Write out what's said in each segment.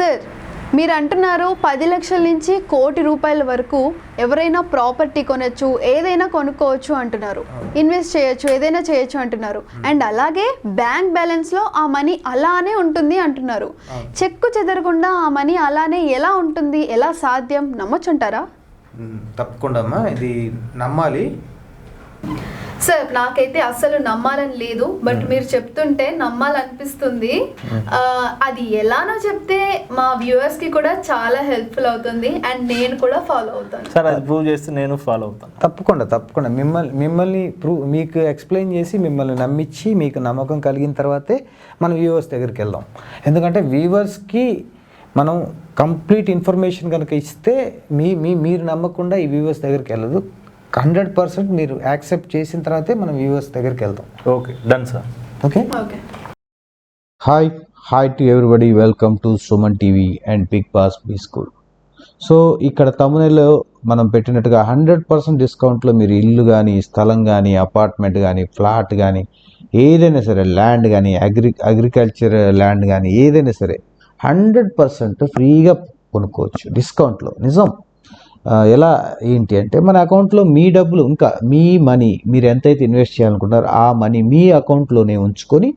Sir మీరు అంటున్నారు పది లక్షల నుంచి కోటి రూపాయల వరకు ఎవరైనా ప్రాపర్టీ కొనొచ్చు ఏదైనా కొనుక్కోవచ్చు అంటున్నారు. ఇన్వెస్ట్ చేయొచ్చు ఏదైనా చేయొచ్చు అంటున్నారు. అండ్ అలాగే బ్యాంక్ బ్యాలెన్స్లో ఆ మనీ అలానే ఉంటుంది అంటున్నారు. చెక్కు చెదరకుండా ఆ మనీ అలానే ఎలా ఉంటుంది ఎలా సాధ్యం? నమ్మొచ్చుంటారా మ్మ్. తప్పకుండా అమ్మా. ఇది నమ్మాలి. సార్ నాకైతే అస్సలు నమ్మాలని లేదు బట్ మీరు చెప్తుంటే నమ్మాలనిపిస్తుంది. ఆ, అది ఎలానో చెప్తే మా వ్యూవర్స్కి కూడా చాలా హెల్ప్ఫుల్ అవుతుంది అండ్ నేను కూడా ఫాలో అవుతాను. సార్ అది ప్రూవ్ చేస్తే నేను ఫాలో అవుతాను. తప్పకుండా తప్పకుండా. మిమ్మల్ని మిమ్మల్ని ప్రూవ్ మీకు ఎక్స్ప్లెయిన్ చేసి మిమ్మల్ని నమ్మించి మీకు నమ్మకం కలిగిన తర్వాతే మనం వ్యూవర్స్ దగ్గరికి వెళ్దాం. ఎందుకంటే వ్యూవర్స్కి మనం కంప్లీట్ ఇన్ఫర్మేషన్ కనుక ఇస్తే మీ మీ మీరు నమ్మకుండా ఈ వ్యూవర్స్ దగ్గరికి వెళ్ళదు. హండ్రెడ్ పర్సెంట్ మీరు యాక్సెప్ట్ చేసిన తర్వాతే మనం వ్యూవర్స్ దగ్గరికి వెళ్దాం okay done sir. Okay? Okay. Hi hi to everybody welcome to Suman TV and big boss B school so ఇక్కడ తమిళలో మనం పెట్టినట్టుగా హండ్రెడ్ పర్సెంట్ డిస్కౌంట్లో మీరు ఇల్లు కానీ స్థలం కానీ అపార్ట్మెంట్ కానీ ఫ్లాట్ కానీ ఏదైనా సరే ల్యాండ్ కానీ అగ్రి అగ్రికల్చర్ ల్యాండ్ కానీ ఏదైనా సరే హండ్రెడ్ పర్సెంట్ ఫ్రీగా కొనుక్కోవచ్చు డిస్కౌంట్లో నిజం? ఎలా ఏంటి అంటే మన అకౌంట్లో మీ డబ్బులు ఇంకా మీ మనీ మీరు ఎంతైతే ఇన్వెస్ట్ చేయాలనుకుంటున్నారో ఆ మనీ మీ అకౌంట్లోనే ఉంచుకొని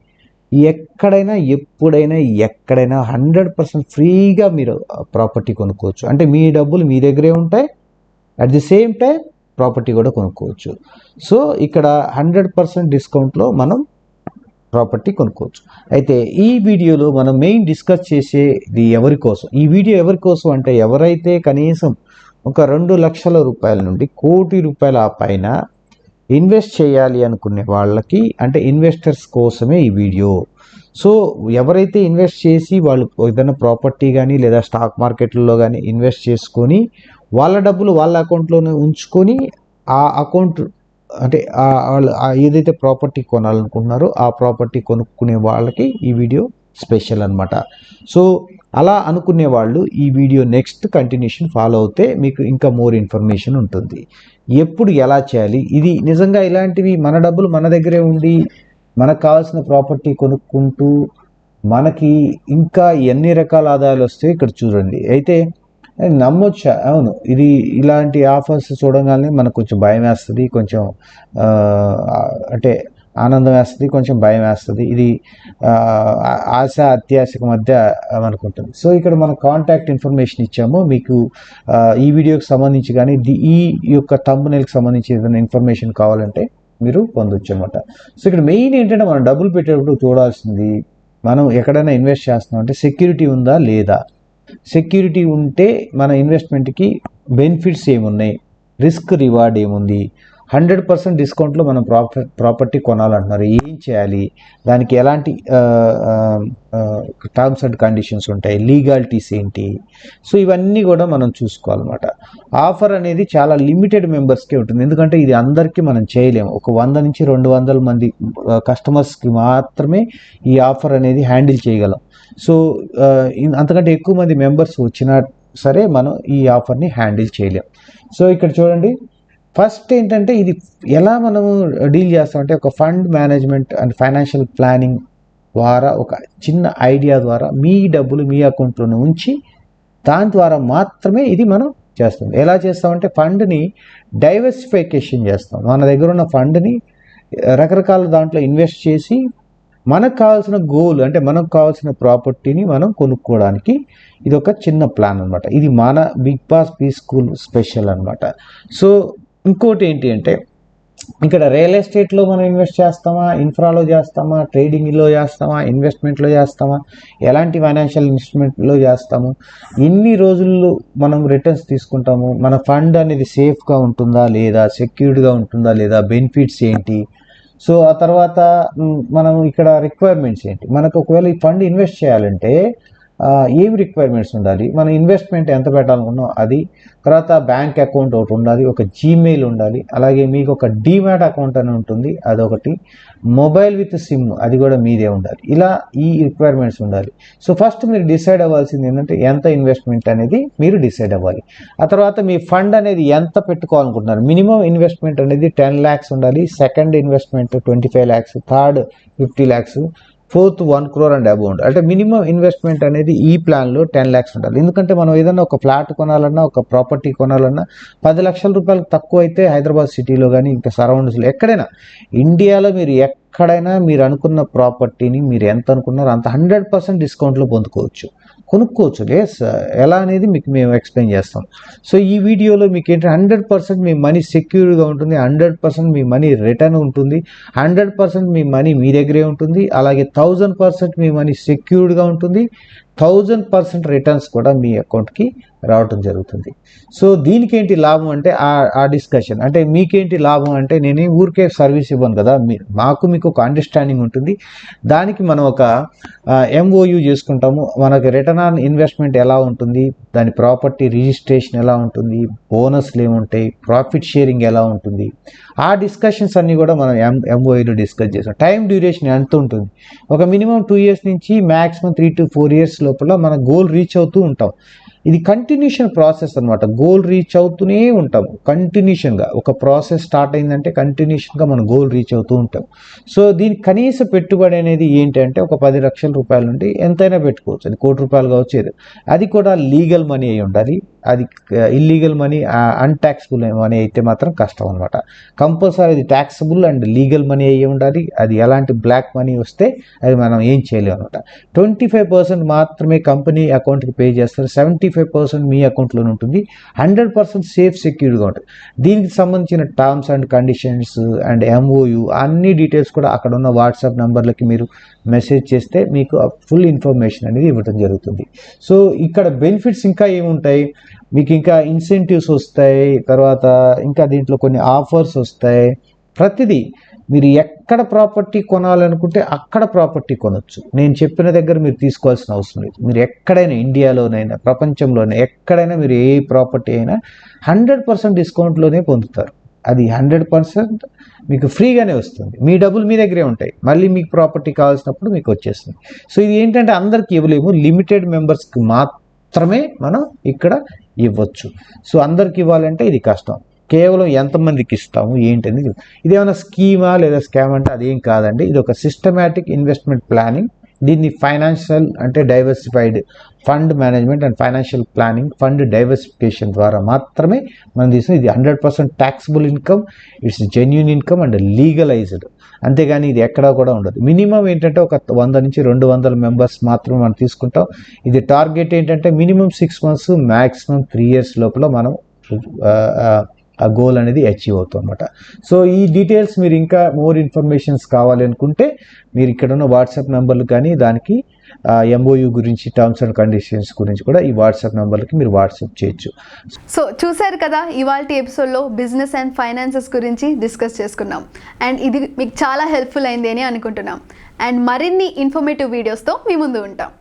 ఎక్కడైనా ఎప్పుడైనా ఎక్కడైనా హండ్రెడ్ పర్సెంట్ ఫ్రీగా మీరు ప్రాపర్టీ కొనుక్కోవచ్చు. అంటే మీ డబ్బులు మీ దగ్గరే ఉంటాయి. At the same time property కూడా కొనుక్కోవచ్చు. సో ఇక్కడ హండ్రెడ్ పర్సెంట్ డిస్కౌంట్లో మనం ప్రాపర్టీ కొనుక్కోవచ్చు. అయితే ఈ వీడియోలో మనం మెయిన్ డిస్కస్ చేసేది ఎవరి కోసం? ఈ వీడియో ఎవరి కోసం అంటే ఎవరైతే కనీసం ఒక రెండు లక్షల రూపాయల నుండి కోటి రూపాయల పైన ఇన్వెస్ట్ చేయాలి అనుకునే వాళ్ళకి అంటే ఇన్వెస్టర్స్ కోసమే ఈ వీడియో. సో ఎవరైతే ఇన్వెస్ట్ చేసి వాళ్ళు ఏదైనా ప్రాపర్టీ కానీ లేదా స్టాక్ మార్కెట్లో కానీ ఇన్వెస్ట్ చేసుకొని వాళ్ళ డబ్బులు వాళ్ళ అకౌంట్లోనే ఉంచుకొని ఆ అకౌంట్ అంటే వాళ్ళు ఏదైతే ప్రాపర్టీ కొనాలనుకుంటున్నారో ఆ ప్రాపర్టీ కొనుక్కునే వాళ్ళకి ఈ వీడియో స్పెషల్ అన్నమాట. సో అలా అనుకునే వాళ్ళు ఈ వీడియో నెక్స్ట్ కంటిన్యూషన్ ఫాలో అవుతే మీకు ఇంకా మోర్ ఇన్ఫర్మేషన్ ఉంటుంది. ఎప్పుడు ఎలా చేయాలి? ఇది నిజంగా ఇలాంటివి మన డబ్బులు మన దగ్గరే ఉండి మనకు కావాల్సిన ప్రాపర్టీ కొనుక్కుంటూ మనకి ఇంకా ఎన్ని రకాల ఆదాయాలు వస్తాయి ఇక్కడ చూడండి. అయితే నమ్మొచ్చా? అవును. ఇది ఇలాంటి ఆఫర్స్ చూడగానే మనకు కొంచెం భయం వేస్తుంది కొంచెం అంటే ఆనందం వేస్తుంది కొంచెం భయం వేస్తుంది ఇది ఆశ అత్యాశకు మధ్య మనకు ఉంటుంది సో ఇక్కడ మనం కాంటాక్ట్ ఇన్ఫర్మేషన్ ఇచ్చాము. మీకు ఈ వీడియోకి సంబంధించి కానీ ది- ఈ యొక్క థంబ్నెల్కి సంబంధించి ఏదైనా ఇన్ఫర్మేషన్ కావాలంటే మీరు పొందొచ్చు అనమాట సో ఇక్కడ మెయిన్ ఏంటంటే మనం డబ్బులు పెట్టేటప్పుడు చూడాల్సింది మనం ఎక్కడైనా ఇన్వెస్ట్ చేస్తున్నాం అంటే సెక్యూరిటీ ఉందా లేదా? సెక్యూరిటీ ఉంటే మన ఇన్వెస్ట్మెంట్కి బెనిఫిట్స్ ఏమున్నాయి? రిస్క్ రివార్డ్ ఏముంది? హండ్రెడ్ పర్సెంట్ డిస్కౌంట్లో మనం ప్రాపర్ ప్రాపర్టీ కొనాలంటున్నారు. ఏం చేయాలి? దానికి ఎలాంటి టర్మ్స్ అండ్ కండిషన్స్ ఉంటాయి? లీగాలిటీస్ ఏంటి? సో ఇవన్నీ కూడా మనం చూసుకోవాలన్నమాట. ఆఫర్ అనేది చాలా లిమిటెడ్ మెంబర్స్కే ఉంటుంది. ఎందుకంటే ఇది అందరికీ మనం చేయలేము. ఒక వంద నుంచి రెండు వందల మంది కస్టమర్స్కి మాత్రమే ఈ ఆఫర్ అనేది హ్యాండిల్ చేయగలం. సో అంతకంటే ఎక్కువ మంది మెంబర్స్ వచ్చినా సరే మనం ఈ ఆఫర్ని హ్యాండిల్ చేయలేం. సో ఇక్కడ చూడండి. ఫస్ట్ ఏంటంటే ఇది ఎలా మనము డీల్ చేస్తామంటే ఒక fund management and financial planning ద్వారా ఒక చిన్న ఐడియా ద్వారా మీ డబ్బులు మీ అకౌంట్లోనే ఉంచి దాని ద్వారా మాత్రమే ఇది మనం చేస్తాం. ఎలా చేస్తామంటే ఫండ్ని డైవర్సిఫికేషన్ చేస్తాం. మన దగ్గర ఉన్న ఫండ్ని రకరకాల దాంట్లో ఇన్వెస్ట్ చేసి మనకు కావాల్సిన గోల్ అంటే మనకు కావాల్సిన ప్రాపర్టీని మనం కొనుక్కోవడానికి ఇది ఒక చిన్న ప్లాన్ అనమాట ఇది మన big boss B school special అనమాట సో ఇంకోటి ఏంటి అంటే ఇక్కడ రియల్ ఎస్టేట్లో మనం ఇన్వెస్ట్ చేస్తామా? ఇన్ఫ్రాలో చేస్తామా? ట్రేడింగ్లో చేస్తామా? ఇన్వెస్ట్మెంట్లో చేస్తామా? ఎలాంటి ఫైనాన్షియల్ ఇన్వెస్ట్మెంట్లో చేస్తాము? ఎన్ని రోజుల్లో మనం రిటర్న్స్ తీసుకుంటాము. మన ఫండ్ అనేది సేఫ్గా ఉంటుందా లేదా? సెక్యూర్డ్గా ఉంటుందా లేదా? బెనిఫిట్స్ ఏంటి? సో ఆ తర్వాత మనం ఇక్కడ రిక్వైర్మెంట్స్ ఏంటి? మనకు ఒకవేళ ఈ ఫండ్ ఇన్వెస్ట్ చేయాలంటే ఏమి రిక్వైర్మెంట్స్ ఉండాలి? మన ఇన్వెస్ట్మెంట్ ఎంత పెట్టాలనుకున్నాం అది. తర్వాత బ్యాంక్ అకౌంట్ ఒకటి ఉండాలి ఒక జీమెయిల్ ఉండాలి అలాగే మీకు ఒక డీమ్యాట్ అకౌంట్ అని ఉంటుంది అదొకటి. మొబైల్ విత్ సిమ్ అది కూడా మీదే ఉండాలి. ఇలా ఈ రిక్వైర్మెంట్స్ ఉండాలి. సో ఫస్ట్ మీరు డిసైడ్ అవ్వాల్సింది ఏంటంటే ఎంత ఇన్వెస్ట్మెంట్ అనేది మీరు డిసైడ్ అవ్వాలి. ఆ తర్వాత మీ ఫండ్ అనేది ఎంత పెట్టుకోవాలనుకుంటున్నారు? మినిమం ఇన్వెస్ట్మెంట్ అనేది టెన్ ల్యాక్స్ ఉండాలి second investment twenty five lakhs third fifty lakhs fourth one crore and abound అంటే మినిమం ఇన్వెస్ట్మెంట్ అనేది ఈ ప్లాన్లో టెన్ ల్యాక్స్ ఉండాలి. ఎందుకంటే మనం ఏదైనా ఒక ఫ్లాట్ కొనాలన్నా ఒక ప్రాపర్టీ కొనాలన్నా పది లక్షల రూపాయలకు తక్కువ అయితే హైదరాబాద్ సిటీలో కానీ ఇంకా సరౌండింగ్స్లో ఎక్కడైనా ఇండియాలో మీరు ఎక్కడైనా మీరు అనుకున్న ప్రాపర్టీని మీరు ఎంత అనుకున్నారో అంత హండ్రెడ్ పర్సెంట్ డిస్కౌంట్లో పొందుకోవచ్చు. కొనుక్కోవచ్చు. ఎస్ ఎలా అనేది మీకు మేము ఎక్స్ప్లెయిన్ చేస్తాం. సో ఈ వీడియోలో మీకు ఏంటంటే హండ్రెడ్ పర్సెంట్ మీ మనీ సెక్యూర్గా ఉంటుంది హండ్రెడ్ పర్సెంట్ మీ మనీ రిటర్న్ ఉంటుంది హండ్రెడ్ పర్సెంట్ మీ మనీ మీ దగ్గరే ఉంటుంది అలాగే థౌజండ్ పర్సెంట్ మీ మనీ సెక్యూర్డ్గా ఉంటుంది థౌజండ్ పర్సెంట్ రిటర్న్స్ కూడా మీ అకౌంట్కి రావటం జరుగుతుంది. సో దీనికి ఏంటి లాభం అంటే ఆ ఆ డిస్కషన్. అంటే మీకేంటి లాభం అంటే నేను ఊరికే సర్వీస్ ఇవ్వను కదా. మీ మాకు మీకు ఒక అండర్స్టాండింగ్ ఉంటుంది. దానికి మనం ఒక ఎంఓయూ చేసుకుంటాము. మనకి రిటర్న్ ఆన్ ఇన్వెస్ట్మెంట్ ఎలా ఉంటుంది? దాని ప్రాపర్టీ రిజిస్ట్రేషన్ ఎలా ఉంటుంది? బోనస్లు ఏముంటాయి? ప్రాఫిట్ షేరింగ్ ఎలా ఉంటుంది? ఆ డిస్కషన్స్ అన్నీ కూడా మనం ఎం ఎంఓయూలో డిస్కస్ చేస్తాం. టైం డ్యూరేషన్ ఎంత ఉంటుంది? ఒక మినిమం టూ ఇయర్స్ నుంచి maximum three to four years లోపల మన గోల్ రీచ్ అవుతూ ఉంటాం. ఇది కంటిన్యూషన్ ప్రాసెస్ అన్నమాట. గోల్ రీచ్ అవుతూనే ఉంటాం. కంటిన్యూషన్గా ఒక ప్రాసెస్ స్టార్ట్ అయిందంటే కంటిన్యూషన్గా మనం గోల్ రీచ్ అవుతూ ఉంటాం. సో దీని కనీస పెట్టుబడి అనేది ఏంటంటే ఒక పది లక్షల రూపాయల నుండి ఎంతైనా పెట్టుకోవచ్చు. అది కోటి రూపాయలు కావచ్చు అది కూడా లీగల్ మనీ అయి ఉండాలి. అది ఇల్లీగల్ మనీ అన్టాక్సిబుల్ మనీ అయితే మాత్రం కష్టం అనమాట కంపల్సరీ అది ట్యాక్సబుల్ అండ్ లీగల్ మనీ అయ్యి ఉండాలి. అది ఎలాంటి బ్లాక్ మనీ వస్తే అది మనం ఏం చేయలేము అనమాట ట్వంటీ ఫైవ్ పర్సెంట్ మాత్రమే కంపెనీ అకౌంట్కి పే చేస్తారు. సెవెంటీ ఫైవ్ పర్సెంట్ మీ అకౌంట్లోనే ఉంటుంది. హండ్రెడ్ పర్సెంట్ సేఫ్ సెక్యూర్గా ఉంటుంది. దీనికి సంబంధించిన terms and conditions and MOU అన్ని డీటెయిల్స్ కూడా అక్కడ ఉన్న వాట్సాప్ నెంబర్లకి మీరు మెసేజ్ చేస్తే మీకు ఫుల్ ఇన్ఫర్మేషన్ అనేది ఇవ్వడం జరుగుతుంది. సో ఇక్కడ బెనిఫిట్స్ ఇంకా ఏముంటాయి? మీకు ఇంకా ఇన్సెంటివ్స్ వస్తాయి తర్వాత ఇంకా దీంట్లో కొన్ని ఆఫర్స్ వస్తాయి. ప్రతిదీ మీరు ఎక్కడ ప్రాపర్టీ కొనాలనుకుంటే అక్కడ ప్రాపర్టీ కొనొచ్చు. నేను చెప్పిన దగ్గర మీరు తీసుకోవాల్సిన అవసరం లేదు. మీరు ఎక్కడైనా ఇండియాలోనైనా ప్రపంచంలోనే ఎక్కడైనా మీరు ఏ ప్రాపర్టీ అయినా హండ్రెడ్ పర్సెంట్ డిస్కౌంట్లోనే పొందుతారు. అది హండ్రెడ్ పర్సెంట్ మీకు ఫ్రీగానే వస్తుంది. మీ డబ్బులు మీ దగ్గరే ఉంటాయి. మళ్ళీ మీకు ప్రాపర్టీ కావాల్సినప్పుడు మీకు వచ్చేస్తుంది. సో ఇది ఏంటంటే అందరికి ఇవ్వలేము. లిమిటెడ్ మెంబర్స్కి మాత్రమే మనం ఇక్కడ ఇవ్వచ్చు. సో అందరికి ఇవ్వాలంటే ఇది కష్టం. కేవలం ఎంతమందికి ఇస్తాము ఏంటనేది. ఇదేమైనా స్కీమా లేదా స్కామ్ అంటే అదేం కాదండి. ఇది ఒక సిస్టమేటిక్ ఇన్వెస్ట్మెంట్ ప్లానింగ్ దీన్ని ఫైనాన్షియల్ అంటే diversified fund management and financial planning fund diversification ద్వారా మాత్రమే మనం తీసుకుని ఇది hundred percent taxable income it's genuine income and legalized అంతేగాని ఇది ఎక్కడా కూడా ఉండదు. మినిమం ఏంటంటే ఒక వంద నుంచి రెండు వందల మెంబర్స్ మాత్రమే మనం తీసుకుంటాం. ఇది టార్గెట్ ఏంటంటే minimum six months maximum three years లోపల మనం ఆ గోల్ అనేది అచీవ్ అవుతుంది అనమాట సో ఈ డీటెయిల్స్ మీరు ఇంకా మోర్ ఇన్ఫర్మేషన్స్ కావాలి అనుకుంటే మీరు ఇక్కడ ఉన్న వాట్సాప్ నెంబర్లు కానీ దానికి ఎంఓయూ గురించి టర్మ్స్ అండ్ కండిషన్స్ గురించి కూడా ఈ వాట్సాప్ నెంబర్లకి మీరు వాట్సాప్ చేయొచ్చు. సో చూశారు కదా ఇవాళ ఎపిసోడ్లో బిజినెస్ అండ్ ఫైనాన్సెస్ గురించి డిస్కస్ చేసుకున్నాం. అండ్ ఇది మీకు చాలా హెల్ప్ఫుల్ అయింది అని అనుకుంటున్నాం. అండ్ మరిన్ని ఇన్ఫర్మేటివ్ వీడియోస్తో మీ ముందు ఉంటాం.